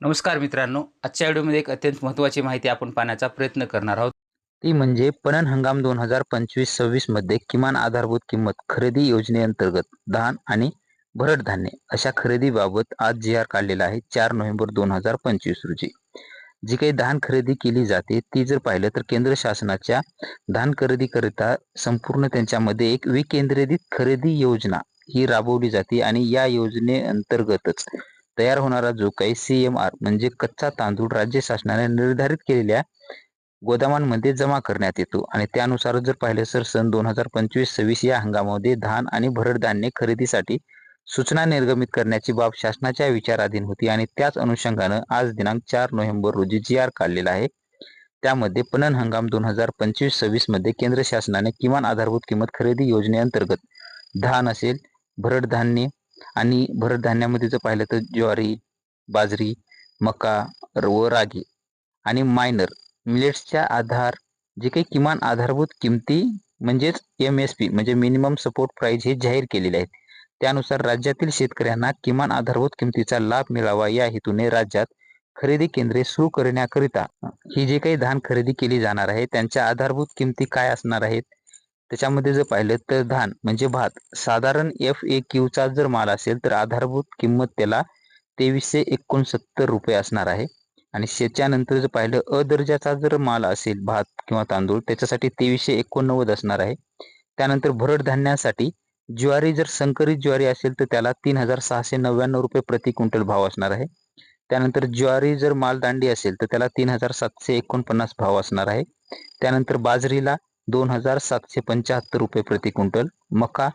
नमस्कार मित्रांनो आजच्या व्हिडिओमध्ये एक अत्यंत महत्त्वाची माहिती आपण पाहण्याचा प्रयत्न करणार आहोत. ती म्हणजे पणन हंगाम दोन हजार पंचवीस सव्वीसमध्ये किमान आधारभूत किंमत खरेदी योजनेअंतर्गत धान आणि भरड धान्य अशा खरेदीबाबत आज जी आर काढलेला आहे चार नोव्हेंबर दोन हजार पंचवीस रोजी. जी काही धान खरेदी केली जाते ती जर पाहिलं तर केंद्र शासनाच्या धान खरेदीकरिता संपूर्ण त्यांच्यामध्ये एक विकेंद्रित खरेदी योजना ही राबवली जाते आणि या योजनेअंतर्गतच तयार होणारा जो काही सी एम आर म्हणजे कच्चा तांदूळ राज्य शासनाने निर्धारित केलेल्या गोदामांमध्ये जमा करण्यात येतो. आणि त्यानुसार जर पाहिलं तर सन दोन हजार पंचवीस सव्वीस या हंगामामध्ये धान आणि भरड धान्य खरेदीसाठी सूचना निर्गमित करण्याची बाब शासनाच्या विचाराधीन होती. आणि त्याच अनुषंगानं आज दिनांक चार नोव्हेंबर रोजी जी आर काढलेला आहे. त्यामध्ये पणन हंगाम दोन हजार पंचवीस सव्वीसमध्ये केंद्र शासनाने किमान आधारभूत किंमत खरेदी योजनेअंतर्गत धान असेल भरड धान्य आणि भरड धान्यामध्ये जर पाहिलं तर ज्वारी बाजरी मका व रागी आणि मायनर मिलेट्सच्या आधार जे काही किमान आधारभूत किमती म्हणजेच एम एस पी म्हणजे मिनिमम सपोर्ट प्राईज हे जाहीर केलेले आहेत. त्यानुसार राज्यातील शेतकऱ्यांना किमान आधारभूत किमतीचा लाभ मिळावा या हेतूने राज्यात खरेदी केंद्रे सुरू करण्याकरिता ही जे काही धान खरेदी केली जाणार आहे त्यांच्या आधारभूत किमती काय असणार आहेत त्याच्यामध्ये जर पाहिलं तर धान म्हणजे भात. साधारण एफ ए क्यूचा जर माल असेल तर आधारभूत किंमत त्याला तेवीसशे एकोणसत्तर रुपये असणार आहे. आणि शेच्यानंतर जर पाहिलं अ दर्जाचा जर माल असेल भात किंवा तांदूळ त्याच्यासाठी तेवीसशे एकोणनव्वद असणार आहे. त्यानंतर भरड धान्यासाठी ज्वारी जर संकरित ज्वारी असेल तर त्याला तीन हजार सहाशे नव्याण्णव रुपये प्रति क्विंटल भाव असणार आहे. त्यानंतर ज्वारी जर मालदांडी असेल तर त्याला तीन हजार सातशे एकोणपन्नास भाव असणार आहे. त्यानंतर बाजरीला दोन हजार सातशे पंच्याहत्तर रुपये प्रति क्विंटल मका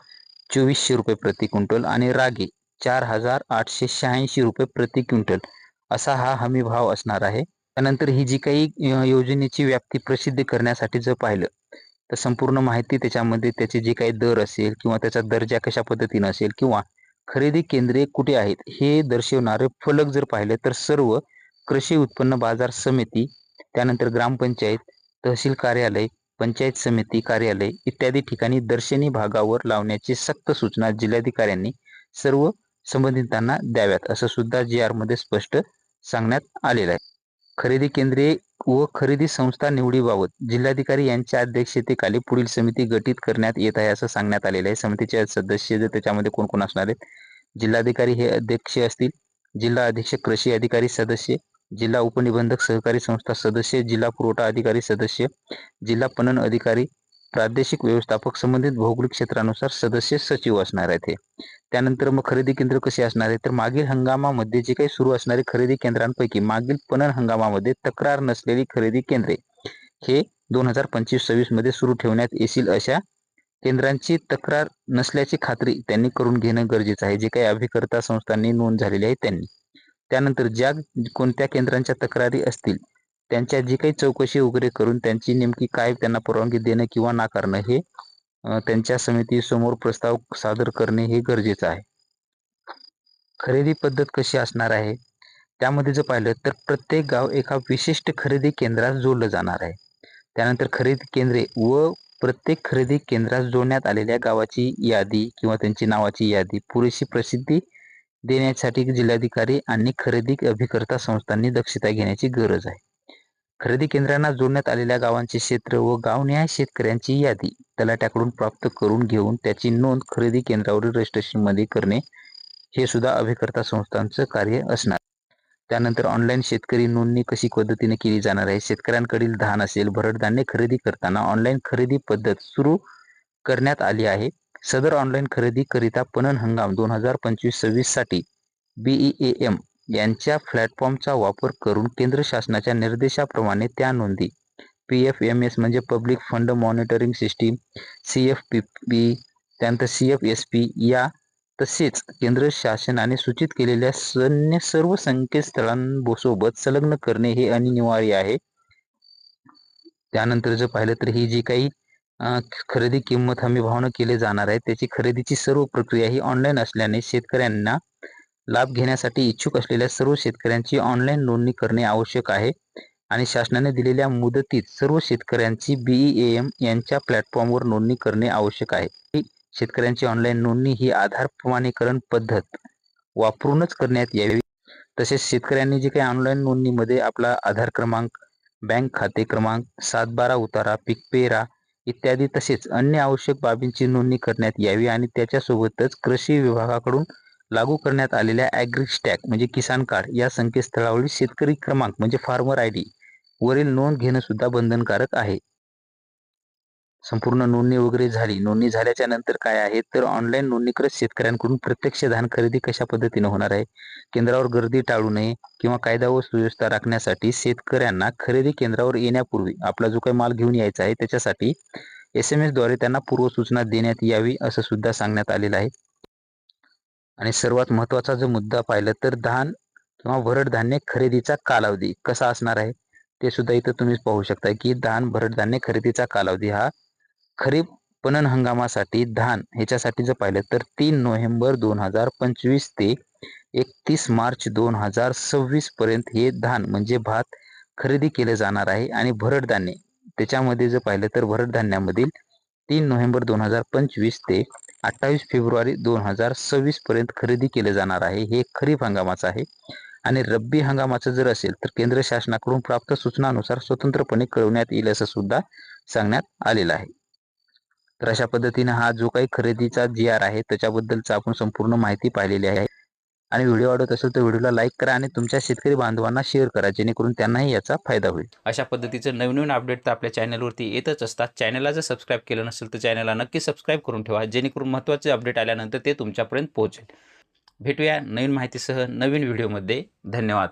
चोवीसशे रुपये प्रति क्विंटल आणि रागी चार हजार आठशे शहाऐंशी रुपये प्रति क्विंटल. असा हा हमी भाव असणार आहे. त्यानंतर ही जी काही योजनेची व्याप्ती प्रसिद्ध करण्यासाठी जर पाहिलं तर संपूर्ण माहिती त्याच्यामध्ये त्याचे जे काही दर असेल किंवा त्याचा दर्जा कशा पद्धतीनं असेल किंवा खरेदी केंद्रे कुठे आहेत हे दर्शवणारे फलक जर पाहिले तर सर्व कृषी उत्पन्न बाजार समिती त्यानंतर ग्रामपंचायत तहसील कार्यालय पंचायत समिती कार्यालय इत्यादी ठिकाणी दर्शनी भागावर लावण्याची सक्त सूचना जिल्हाधिकाऱ्यांनी सर्व संबंधितांना द्याव्यात असं सुद्धा जी आरमध्ये स्पष्ट सांगण्यात आलेलं आहे. खरेदी केंद्रे व खरेदी संस्था निवडीबाबत जिल्हाधिकारी यांच्या अध्यक्षतेखाली पुढील समिती गठीत करण्यात येत आहे असं सांगण्यात आलेलं आहे. समितीचे सदस्य जर त्याच्यामध्ये कोण कोण असणार आहेत? जिल्हाधिकारी हे अध्यक्ष असतील. जिल्हा अधीक्षक कृषी अधिकारी सदस्य जिल्हा उपनिबंधक सहकारी संस्था सदस्य जिल्हा पुरवठा अधिकारी सदस्य जिल्हा पणन अधिकारी प्रादेशिक व्यवस्थापक संबंधित भौगोलिक क्षेत्रानुसार सदस्य सचिव असणार आहेत हे. त्यानंतर मग खरेदी केंद्र कसे असणार आहे तर मागील हंगामामध्ये जे काही सुरू असणारे खरेदी केंद्रांपैकी मागील पणन हंगामामध्ये तक्रार नसलेली खरेदी केंद्रे हे दोन हजार पंचवीस सव्वीसमध्ये सुरू ठेवण्यात येतील अशा केंद्रांची तक्रार नसल्याची खात्री त्यांनी करून घेणं गरजेचं आहे. जे काही अभिकर्ता संस्थांनी नोंद झालेली आहे त्यांनी. त्यानंतर ज्या कोणत्या केंद्रांच्या तक्रारी असतील त्यांच्या जी काही चौकशी वगैरे करून त्यांची नेमकी काय त्यांना परवानगी देणं किंवा नाकारणं हे त्यांच्या समितीसमोर प्रस्ताव सादर करणे हे गरजेचं आहे. खरेदी पद्धत कशी असणार आहे? त्यामध्ये जर पाहिलं तर प्रत्येक गाव एका विशिष्ट खरेदी केंद्रात जोडलं जाणार आहे. त्यानंतर खरेदी केंद्रे व प्रत्येक खरेदी केंद्रात जोडण्यात आलेल्या गावाची यादी किंवा त्यांची नावाची यादी पुरेशी प्रसिद्धी देण्यासाठी जिल्हाधिकारी आणि खरेदी अभिकर्ता संस्थांनी दक्षता घेण्याची गरज आहे. खरेदी केंद्रांना जोडण्यात आलेल्या गावांचे क्षेत्र व गावनिहाय शेतकऱ्यांची यादी तलाट्याकडून प्राप्त करून घेऊन त्याची नोंद खरेदी केंद्रावरील रजिस्ट्रेशनमध्ये करणे हे सुद्धा अभिकर्ता संस्थांचं कार्य असणार. त्यानंतर ऑनलाईन शेतकरी नोंदणी कशी पद्धतीने केली जाणार आहे? शेतकऱ्यांकडील धान असेल भरड धान्य खरेदी करताना ऑनलाईन खरेदी पद्धत सुरू करण्यात आली आहे. सदर ऑनलाईन खरेदी करिता पणन हंगाम दोन हजार पंचवीस सव्वीससाठी बीई एम यांच्या प्लॅटफॉर्मचा वापर करून केंद्र शासनाच्या निर्देशाप्रमाणे त्या नोंदी. पी एफ एम एस म्हणजे public fund monitoring system C F P P त्यानंतर सी एफ एस पी या तसेच केंद्र शासनाने सूचित केलेल्या सैन्य सर्व संकेतस्थळांसोबत संलग्न करणे हे अनिवार्य आहे. त्यानंतर जर पाहिलं तर ही जी काही खरेदी किंमत हमी भावनं केले जाणार आहे. त्याची खरेदीची सर्व प्रक्रिया ही ऑनलाईन असल्याने शेतकऱ्यांना लाभ घेण्यासाठी इच्छुक असलेल्या सर्व शेतकऱ्यांची ऑनलाईन नोंदणी करणे आवश्यक आहे. आणि शासनाने दिलेल्या मुदतीत सर्व शेतकऱ्यांची बीई एम यांच्या प्लॅटफॉर्मवर नोंदणी करणे आवश्यक आहे. शेतकऱ्यांची ऑनलाईन नोंदणी ही आधार प्रमाणीकरण पद्धत वापरूनच करण्यात यावी. तसेच शेतकऱ्यांनी जे काही ऑनलाईन नोंदणीमध्ये आपला आधार क्रमांक बँक खाते क्रमांक सातबारा उतारा पिकपेरा इत्यादी तसेच अन्य आवश्यक बाबींची नोंदणी करण्यात यावी आणि त्याच्यासोबतच कृषी विभागाकडून लागू करण्यात आलेल्या ॲग्रिस्टॅक म्हणजे किसान कार्ड या संकेतस्थळावरील शेतकरी क्रमांक म्हणजे फार्मर आय डी वरील नोंद घेणं सुद्धा बंधनकारक आहे. संपूर्ण नोंदणी वगैरे झाली. नोंदणी झाल्याच्यानंतर काय आहे? तर ऑनलाईन नोंदणीकृत शेतकऱ्यांकडून प्रत्यक्ष धान खरेदी कशा पद्धतीने होणार आहे? केंद्रावर गर्दी टाळू नये किंवा कायदा व सुव्यवस्था राखण्यासाठी शेतकऱ्यांना खरेदी केंद्रावर येण्यापूर्वी आपला जो काही माल घेऊन यायचा आहे त्याच्यासाठी एस एम एसद्वारे त्यांना पूर्वसूचना देण्यात यावी असं सुद्धा सांगण्यात आलेलं आहे. आणि सर्वात महत्त्वाचा जो मुद्दा पाहिलं तर धान किंवा भरड धान्य खरेदीचा कालावधी कसा असणार आहे? ते सुद्धा इथं तुम्ही पाहू शकता की धान भरड धान्य खरेदीचा कालावधी हा खरीप पणन हंगामासाठी धान ह्याच्यासाठी जर पाहिलं तर तीन नोव्हेंबर दोन हजार पंचवीस ते एकतीस मार्च दोन हजार सव्वीस पर्यंत हे धान म्हणजे भात खरेदी केले जाणार आहे आणि भरड धान्य त्याच्यामध्ये जर पाहिलं तर भरड धान्यामधील तीन नोव्हेंबर दोन हजार पंचवीस ते अठ्ठावीस फेब्रुवारी दोन हजार सव्वीस पर्यंत खरेदी केले जाणार आहे. हे खरीप हंगामाचं आहे. आणि रब्बी हंगामाचं जर असेल तर केंद्र शासनाकडून प्राप्त सूचनानुसार स्वतंत्रपणे कळवण्यात येईल असं सुद्धा सांगण्यात आलेलं आहे. तर अशा पद्धतीने हा जो काही खरेदीचा जी आर आहे त्याच्याबद्दलचा आपण संपूर्ण माहिती पाहिलेली आहे. आणि व्हिडिओ आवडत असेल तर व्हिडिओला लाईक करा आणि तुमच्या शेतकरी बांधवांना शेअर करा जेणेकरून त्यांनाही याचा फायदा होईल. अशा पद्धतीचं नवीन नवीन अपडेट तर आपल्या चॅनलवरती येतच असतात. चॅनलला जर सबस्क्राईब केलं नसेल तर चॅनलला नक्की सबस्क्राईब करून ठेवा जेणेकरून महत्त्वाचे अपडेट आल्यानंतर ते तुमच्यापर्यंत पोहोचेल. भेटूया नवीन माहितीसह नवीन व्हिडिओमध्ये धन्यवाद.